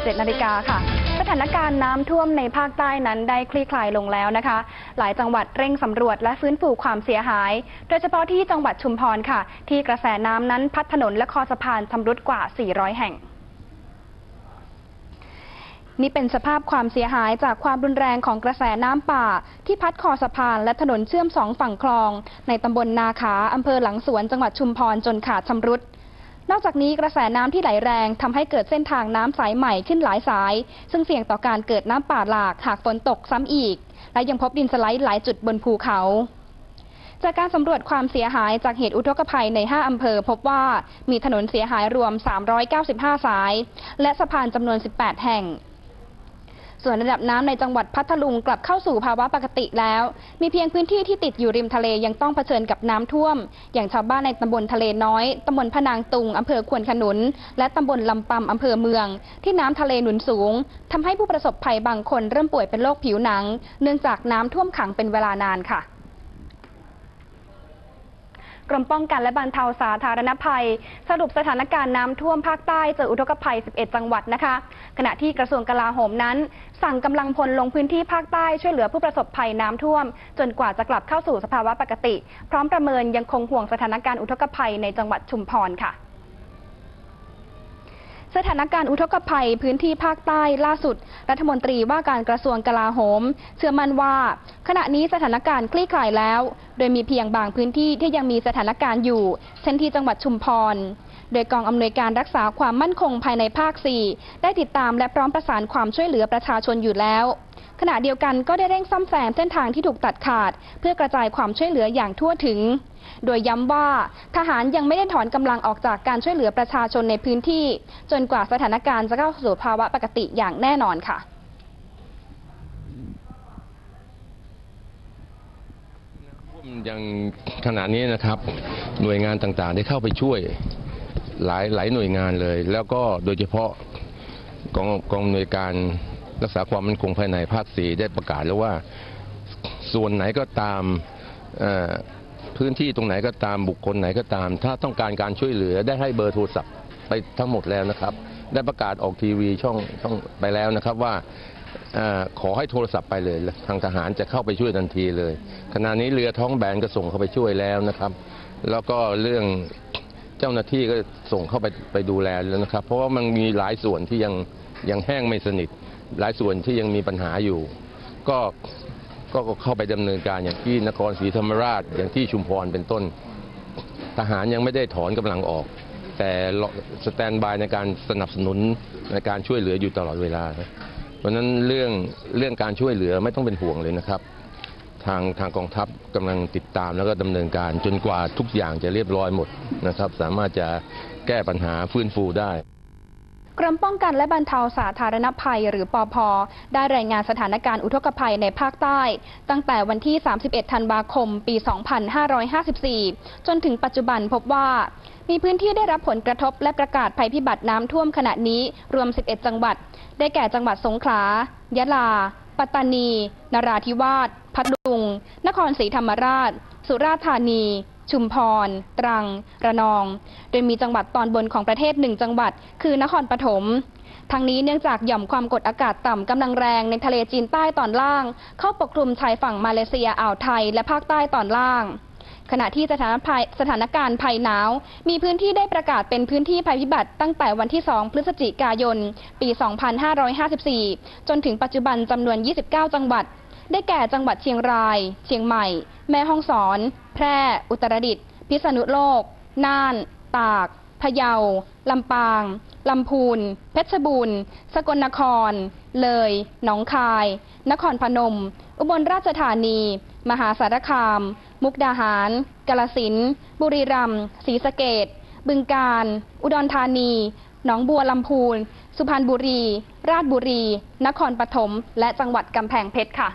17นาฬิกาค่ะ สถานการณ์น้ำท่วมในภาคใต้นั้นได้คลี่คลายลงแล้วนะคะ หลายจังหวัดเร่งสำรวจและฟื้นฟูความเสียหาย โดยเฉพาะที่จังหวัดชุมพรค่ะ ที่กระแสน้ำนั้นพัดถนนและคอสะพานชำรุดกว่า 400 แห่งนี่เป็นสภาพความเสียหายจากความรุนแรงของกระแสน้ำป่า ที่พัดคอสะพานและถนนเชื่อมสองฝั่งคลอง ในตำบลนาขาอำเภอหลังสวนจังหวัดชุมพรจนขาดชำรุด นอกจากนี้กระแสน้ำที่ไหลแรงทำให้เกิดเส้นทางน้ำสายใหม่ขึ้นหลายสาย ซึ่งเสี่ยงต่อการเกิดน้ำป่าหลากหากฝนตกซ้ำอีก และยังพบดินสไลด์หลายจุดบนภูเขาจากการสำรวจความเสียหายจากเหตุอุทกภัยใน 5 อำเภอ พบว่ามีถนนเสียหายรวม 395 สาย และสะพานจำนวน 18 แห่ง ส่วนระดับน้ำในจังหวัดพัทลุงกลับเข้าสู่ภาวะปกติแล้ว มีเพียงพื้นที่ที่ติดอยู่ริมทะเลยังต้องเผชิญกับน้ำท่วม อย่างชาวบ้านในตำบลทะเลน้อยตำบลพนางตุงอำเภอควนขนุน และตำบลลำปำอำเภอเมือง ที่น้ำทะเลหนุนสูงทำให้ผู้ประสบภัยบางคนเริ่มป่วยเป็นโรคผิวหนัง เนื่องจากน้ำท่วมขังเป็นเวลานานค่ะ รมป้องกันและบรรเทาสาธารณภัย สรุปสถานการณ์น้ำท่วมภาคใต้เจออุทกภัย 11 จังหวัดนะคะ ขณะที่กระทรวงกลาโหมนั้น สั่งกำลังพลลงพื้นที่ภาคใต้ช่วยเหลือผู้ประสบภัยน้ำท่วม จนกว่าจะกลับเข้าสู่สภาวะปกติ พร้อมประเมินยังคงห่วงสถานการณ์อุทกภัยในจังหวัดชุมพรค่ะ สถานการณ์อุทกภัยพื้นที่ภาคใต้ล่าสุด รัฐมนตรีว่าการกระทรวงกลาโหม เชื่อมั่นว่า ขณะนี้สถานการณ์คลี่คลายแล้ว โดยมีเพียงบางพื้นที่ที่ยังมีสถานการณ์อยู่ เช่นที่จังหวัดชุมพร โดยกองอำนวยการรักษาความมั่นคงภายในภาค 4 ได้ติดตามและพร้อมประสานความช่วยเหลือประชาชนอยู่แล้ว ขณะเดียวกันก็ได้เร่งซ่อมแซมเส้นทางที่ถูกตัดขาด เพื่อกระจายความช่วยเหลืออย่างทั่วถึง โดยย้ำว่าทหารยังไม่ได้ถอนกำลังออกจากการช่วยเหลือประชาชนในพื้นที่ จนกว่าสถานการณ์จะเข้าสู่ภาวะปกติอย่างแน่นอนค่ะอย่างขณะนี้นะครับหน่วยงานต่างๆ ได้เข้าไปช่วย หลายหลายหน่วยงานเลย แล้วก็โดยเฉพาะกองกองหน่วยการรักษาความมั่นคงภายในภาคสีได้ประกาศแล้วว่า ส่วนไหนก็ตามพื้นที่ตรงไหนก็ตามบุคคลไหนก็ตาม ถ้าต้องการการช่วยเหลือได้ให้เบอร์โทรศัพท์ไปทั้งหมดแล้วนะครับ ได้ประกาศออกทีวีช่องช่องไปแล้วนะครับว่าอขอให้โทรศัพท์ไปเลย ทางทหารจะเข้าไปช่วยทันทีเลย ขณะนี้เรือท้องแบนก็ส่งเข้าไปช่วยแล้วนะครับ แล้วก็เรื่อง เจ้าหน้าที่ก็ส่งเข้าไปไปดูแลแล้วนะครับ เพราะว่ามันมีหลายส่วนที่ยังยังแห้งไม่สนิท หลายส่วนที่ยังมีปัญหาอยู่ ก็ก็เข้าไปดำเนินการอย่างที่นครศรีธรรมราช อย่างที่ชุมพรเป็นต้น ทหารยังไม่ได้ถอนกำลังออก แต่สแตนบายในการสนับสนุนในการช่วยเหลืออยู่ตลอดเวลา เพราะฉะนั้นเรื่องเรื่องการช่วยเหลือไม่ต้องเป็นห่วงเลยนะครับ ทางทางกองทัพกำลังติดตามแล้วก็ดำเนินการ จนกว่าทุกอย่างจะเรียบร้อยหมดนะครับ สามารถจะแก้ปัญหาฟื้นฟูได้กรมป้องกันและบรรเทาสาธารณภัยหรือปอพได้รายงานสถานการณ์อุทกภัยในภาคใต้ ตั้งแต่วันที่ 31 ธันวาคม ปี 2554 จนถึงปัจจุบันพบว่า มีพื้นที่ได้รับผลกระทบและประกาศภัยพิบัติน้ำท่วมขณะนี้รวม 11 จังหวัด ได้แก่จังหวัดสงขลา ยะลา ปัตตานี นราธิวาสพัทลุ ง นครศรีธรรมราช สุราษฎร์ธานี ชุมพร ตรัง ระนอง โดยมีจังหวัดตอนบนของประเทศหนึ่งจังหวัด คือนครปฐมทั้งนี้เนื่องจากหย่อมความกดอากาศต่ำกำลังแรงในทะเลจีนใต้ตอนล่าง เข้าปกคลุมชายฝั่งมาเลเซียอ่าวไทยและภาคใต้ตอนล่าง ขณะที่สถานภัยสถานการณ์ภัยหนาว มีพื้นที่ได้ประกาศเป็นพื้นที่ภัยพิบัติตั้งแต่วันที่ 2 พฤศจิกายน ปี 2554 จนถึงปัจจุบันจำนวน 29 จังหวัด ได้แก่จังหวัดเชียงราย เชียงใหม่ แม่ฮ่องสอน แพร่ อุตรดิตถ์ พิษณุโลก น่าน ตาก พะเยา ลำปาง ลำพูน เพชรบูรณ์ สกลนคร เลย หนองคาย นครพนม อุบลราชธานี มหาสารคาม มุกดาหาร กาลสิน บุรีรัมย์ ศรีสะเกดบึงกาฬ อุดรธานี หนองบัวลำพูน สุพรรณบุรี ราชบุรี นครปฐม และจังหวัดกำแพงเพชรค่ะ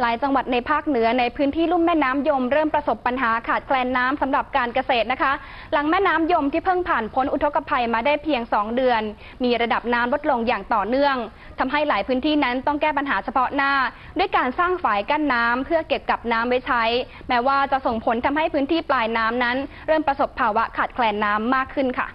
หลายจังหวัดในภาคเหนือในพื้นที่ลุ่มแม่น้ำยม เริ่มประสบปัญหาขาดแคลนน้ำสำหรับการเกษตรนะคะ หลังแม่น้ำยมที่เพิ่งผ่านพ้นอุทกภัยมาได้เพียง 2 เดือน มีระดับน้ำลดลงอย่างต่อเนื่องทำให้หลายพื้นที่นั้นต้องแก้ปัญหาเฉพาะหน้า ด้วยการสร้างฝายกั้นน้ำเพื่อเก็บกับน้ำไว้ใช้ แม้ว่าจะส่งผลทำให้พื้นที่ปลายน้ำนั้น เริ่มประสบภาวะขาดแคลนน้ำมากขึ้นค่ะ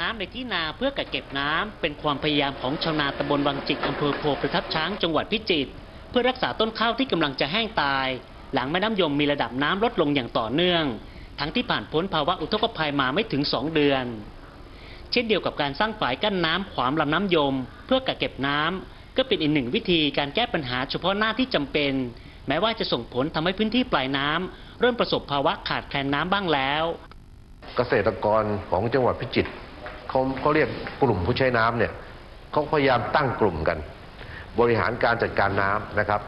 น้ำในที่นาเพื่อกักเก็บน้ำเป็นความพยายามของชาวนาตำบลวังจิกอำเภอโพประทับช้างจังหวัดพิจิตรเพื่อรักษาต้นข้าวที่กำลังจะแห้งตาย หลังแม่น้ำยมมีระดับน้ำลดลงอย่างต่อเนื่อง ทั้งที่ผ่านพ้นภาวะอุทกภัยมาไม่ถึง 2 เดือน เช่นเดียวกับการสร้างฝายกั้นน้ำขวามลำน้ำยม เพื่อกักเก็บน้ำก็เป็นอีกหนึ่งวิธีการแก้ปัญหาเฉพาะหน้าที่จำเป็น แม้ว่าจะส่งผลทำให้พื้นที่ปลายน้ำเริ่มประสบภาวะขาดแคลนน้ำบ้างแล้ว เกษตรกรของจังหวัดพิจิตร เขาเขาเรียกกลุ่มผู้ใช้น้ำเนี่ยเขาพยายามตั้งกลุ่มกัน บริหารการจัดการน้ำนะครับ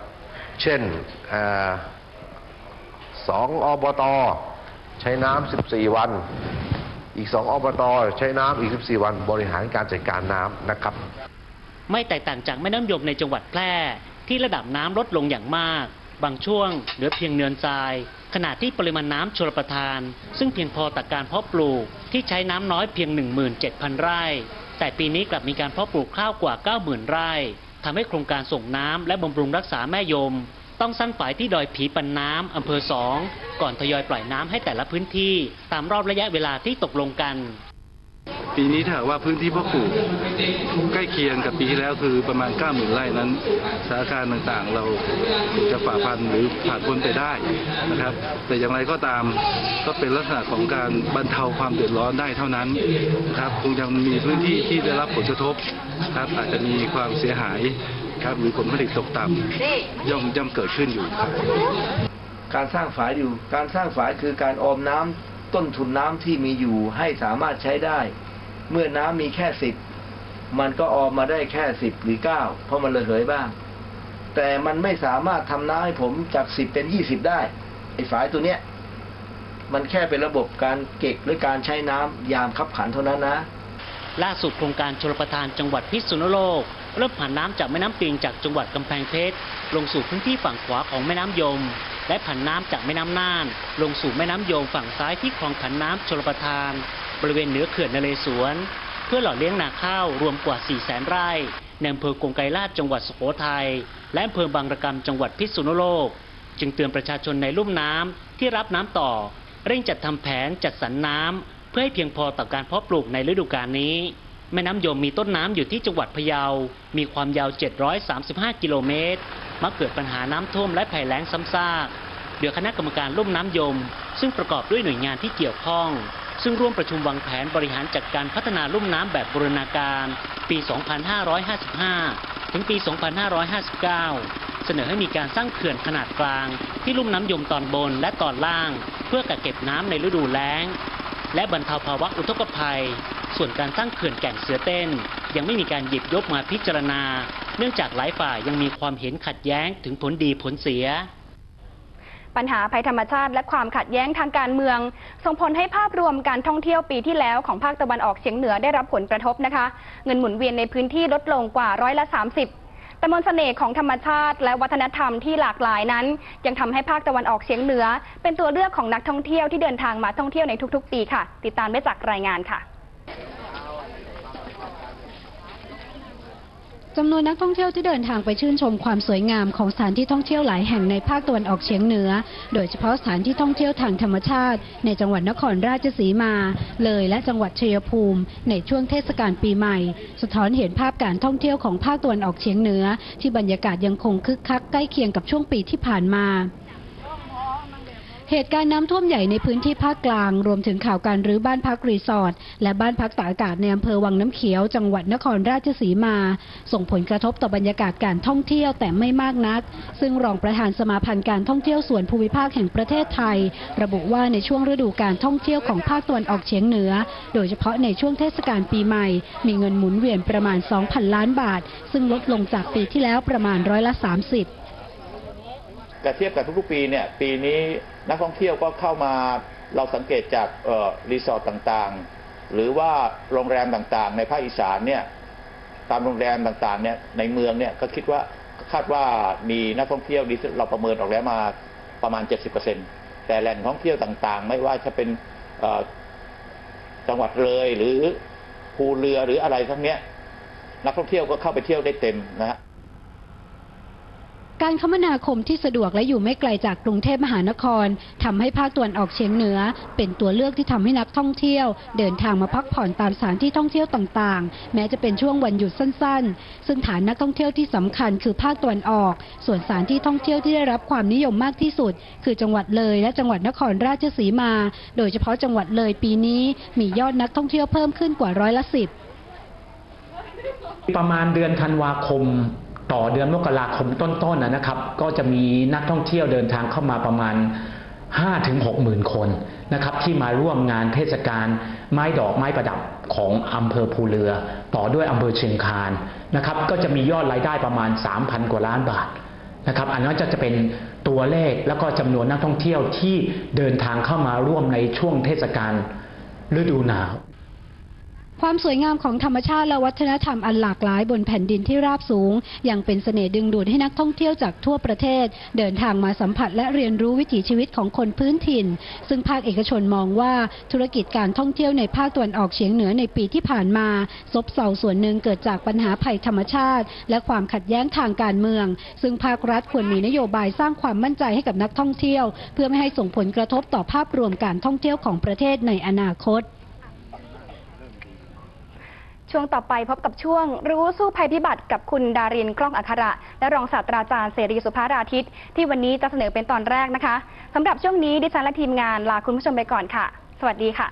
เช่นอสองอบตใช้น้ำ14 วัน อีกสองอบตใช้น้ำอีก 14 วัน บริหารการจัดการน้ำนะครับ ไม่แตกต่างจากแม่น้ำยมในจังหวัดแพร่ที่ระดับน้ำลดลงอย่างมาก บางช่วงเหลือเพียงเนินทราย ขณะที่ปริมาณน้ำชลประทาน ซึ่งเพียงพอต่อการเพาะปลูกที่ใช้น้ำน้อยเพียง 17,000 ไร่ แต่ปีนี้กลับมีการเพาะปลูกข้าวกว่า 90,000 ไร่ทำให้โครงการส่งน้ำและบำรุงรักษาแม่ยม ต้องสั้นฝายที่ดอยผีปันน้ำอำเภอสองก่อนทยอยปล่อยน้ำให้แต่ละพื้นที่ ตามรอบระยะเวลาที่ตกลงกัน ปีนี้ถ้าหากว่าพื้นที่เพาะปลูกใกล้เคียงกับปีที่แล้วคือประมาณ 90,000ไร่นั้นสถานการณ์ต่างๆ เราจะฝ่าฟันหรือผ่านพ้นไปได้นะครับ แต่อย่างไรก็ตามก็เป็นลักษณะของการบรรเทาความเดือดร้อนได้เท่านั้นนะครับคงยังมีพื้นที่ที่ได้รับผลกระทบครับอาจจะมีความเสียหายครับหรือผลผลิตตกต่ำย่อมย่อมเกิดขึ้นอยู่ครับ การสร้างฝายอยู่ การสร้างฝายคือการออมน้ำต้นทุนน้ำที่มีอยู่ให้สามารถใช้ได้ เมื่อน้ำมีแค่สิบมันก็ออมมาได้แค่สิบหรือเก้าเพราะมันระเหยบ้าง แต่มันไม่สามารถทำน้ำให้ผมจากสิบเป็นยี่สิบได้ไอ้ฝายตัวเนี้ย มันแค่เป็นระบบการเก็บหรือการใช้น้ำยามคับขันเท่านั้นนะ ล่าสุดโครงการชลประทานจังหวัดพิษณุโลกเริ่มผ่านน้ำจากแม่น้ำปิงจากจังหวัดกำแพงเพชรลงสู่พื้นที่ฝั่งขวาของแม่น้ำยม และผ่านน้ำจากแม่น้ำน่าน ลงสู่แม่น้ำยมฝั่งซ้ายที่คลองขันน้ำชลประทาน บริเวณเหนือเขื่อนนเรศวร เพื่อหล่อเลี้ยงนาข้าวรวมกว่า 4 0 0แสนไร่ในอำเภอกงไกรลาชจังหวัดสุโขทัยและอำเภอบางระกำจังหวัดพิษณุโลก จึงเตือนประชาชนในลุ่มน้ำที่รับน้ำต่อ เร่งจัดทำแผนจัดสรรน้ำเพื่อให้เพียงพอต่อการเพาะปลูกในฤดูกาลนี้ แม่น้ำยมมีต้นน้ำอยู่ที่จังหวัดพะเยา มีความยาว 735 กิโลเมตรมักเกิดปัญหาน้ำท่วมและภัยแล้งซ้ำซากโดยคณะกรรมการลุ่มน้ำยม ซึ่งประกอบด้วยหน่วยงานที่เกี่ยวข้อง ซึ่งร่วมประชุมวางแผนบริหารจัดการพัฒนาลุ่มน้ำแบบบูรณาการ ปี 2555 ถึงปี 2559 เสนอให้มีการสร้างเขื่อนขนาดกลาง ที่ลุ่มน้ำยมตอนบนและตอนล่าง เพื่อกักเก็บน้ำในฤดูแล้ง และบรรเทาภาวะอุทกภัย ส่วนการสร้างเขื่อนแก่งเสือเต้น ยังไม่มีการหยิบยกมาพิจารณา เนื่องจากหลายฝ่ายยังมีความเห็นขัดแย้งถึงผลดีผลเสีย ปัญหาภัยธรรมชาติและความขัดแย้งทางการเมือง ส่งผลให้ภาพรวมการท่องเที่ยวปีที่แล้วของภาคตะวันออกเฉียงเหนือได้รับผลกระทบนะคะ เงินหมุนเวียนในพื้นที่ลดลงกว่าร้อยละ 30แต่มนต์เสน่ห์ของธรรมชาติและวัฒนธรรมที่หลากหลายนั้น ยังทำให้ภาคตะวันออกเฉียงเหนือ เป็นตัวเลือกของนักท่องเที่ยวที่เดินทางมาท่องเที่ยวในทุกๆ ปีค่ะ ติดตามได้จากรายงานค่ะ จำนวนนักท่องเที่ยวที่เดินทางไปชื่นชมความสวยงามของสถานที่ท่องเที่ยวหลายแห่งในภาคตะวันออกเฉียงเหนือ โดยเฉพาะสถานที่ท่องเที่ยวทางธรรมชาติ ในจังหวัดนครราชสีมา เลยและจังหวัดชัยภูมิ ในช่วงเทศกาลปีใหม่ สะท้อนเห็นภาพการท่องเที่ยวของภาคตะวันออกเฉียงเหนือ ที่บรรยากาศยังคงคึกคักใกล้เคียงกับช่วงปีที่ผ่านมา เหตุการณ์น้ำท่วมใหญ่ในพื้นที่ภาคกลาง รวมถึงข่าวการรื้อบ้านพักรีสอร์ทและบ้านพักตากอากาศในอำเภอวังน้ำเขียว จังหวัดนครราชสีมา ส่งผลกระทบต่อบรรยากาศการท่องเที่ยวแต่ไม่มากนัก ซึ่งรองประธานสมาพันธ์การท่องเที่ยวส่วนภูมิภาคแห่งประเทศไทย ระบุว่าในช่วงฤดูการท่องเที่ยวของภาคตะวันออกเฉียงเหนือ โดยเฉพาะในช่วงเทศกาลปีใหม่ มีเงินหมุนเวียนประมาณ 2,000 ล้านบาท ซึ่งลดลงจากปีที่แล้วประมาณร้อยละ 30 แต่เทียบกับทุกๆปีเนี่ยปีนี้นักท่องเที่ยวก็เข้ามาเราสังเกตจากรีสอร์ทต่างๆ หรือว่าโรงแรมต่างๆ ในภาคอีสานเนี่ยตามโรงแรมต่างๆเนี่ยในเมืองเนี่ยก็คิดว่าคาดว่ามีนักท่องเที่ยวดีเราประเมินออกแล้วมาประมาณ 70%แต่แหล่งท่องเที่ยวต่างๆ ไม่ว่าจะเป็นจังหวัดเลยหรือภูเรือหรืออะไรทั้งเนี้ยนักท่องเที่ยวก็เข้าไปเที่ยวได้เต็มนะฮะ การคมนาคมที่สะดวกและอยู่ไม่ไกลจากกรุงเทพมหานครทำให้ภาคตะวันออกเฉียงเหนือ เป็นตัวเลือกที่ทำให้นักท่องเที่ยว เดินทางมาพักผ่อนตามสถานที่ท่องเที่ยวต่างๆ แม้จะเป็นช่วงวันหยุดสั้นๆ ซึ่งฐานนักท่องเที่ยวที่สำคัญคือภาคตะวันออก ส่วนสถานที่ท่องเที่ยวที่ได้รับความนิยมมากที่สุด คือจังหวัดเลยและจังหวัดนครราชสีมา โดยเฉพาะจังหวัดเลยปีนี้มียอดนักท่องเที่ยวเพิ่มขึ้นกว่าร้อยละสิบประมาณเดือนธันวาคม ต่อเดือนมกราคมต้นๆนะนะครับ ก็จะมีนักท่องเที่ยวเดินทางเข้ามาประมาณ5ถึง6หมื่นคนนะครับ ที่มาร่วมงานเทศกาลไม้ดอกไม้ประดับของอำเภอภูเรือ ต่อด้วยอำเภอเชียงคานนะครับ ก็จะมียอดรายได้ประมาณ 3,000 กว่าล้านบาทนะครับอันนั้นจะจะเป็นตัวเลขแล้วก็จำนวนนักท่องเที่ยวที่เดินทางเข้ามาร่วมในช่วงเทศกาลฤดูหนาว ความสวยงามของธรรมชาติและวัฒนธรรมอันหลากหลายบนแผ่นดินที่ราบสูง ยังเป็นเสน่ห์ดึงดูดให้นักท่องเที่ยวจากทั่วประเทศ เดินทางมาสัมผัสและเรียนรู้วิถีชีวิตของคนพื้นถิ่น ซึ่งภาคเอกชนมองว่าธุรกิจการท่องเที่ยวในภาคตะวันออกเฉียงเหนือในปีที่ผ่านมา ซบเซาส่วนหนึ่งเกิดจากปัญหาภัยธรรมชาติ และความขัดแย้งทางการเมือง ซึ่งภาครัฐควรมีนโยบายสร้างความมั่นใจให้กับนักท่องเที่ยว เพื่อไม่ให้ส่งผลกระทบต่อภาพรวมการท่องเที่ยวของประเทศในอนาคต ช่วงต่อไปพบกับช่วง รู้สู้ภัยพิบัติกับคุณดารินกล้องอัคระ และรองศาสตราจารย์เสรีสุภาราทิตที่วันนี้จะเสนอเป็นตอนแรกนะคะสำหรับช่วงนี้ดิฉันและทีมงานลาคุณผู้ชมไปก่อนค่ะ สวัสดีค่ะ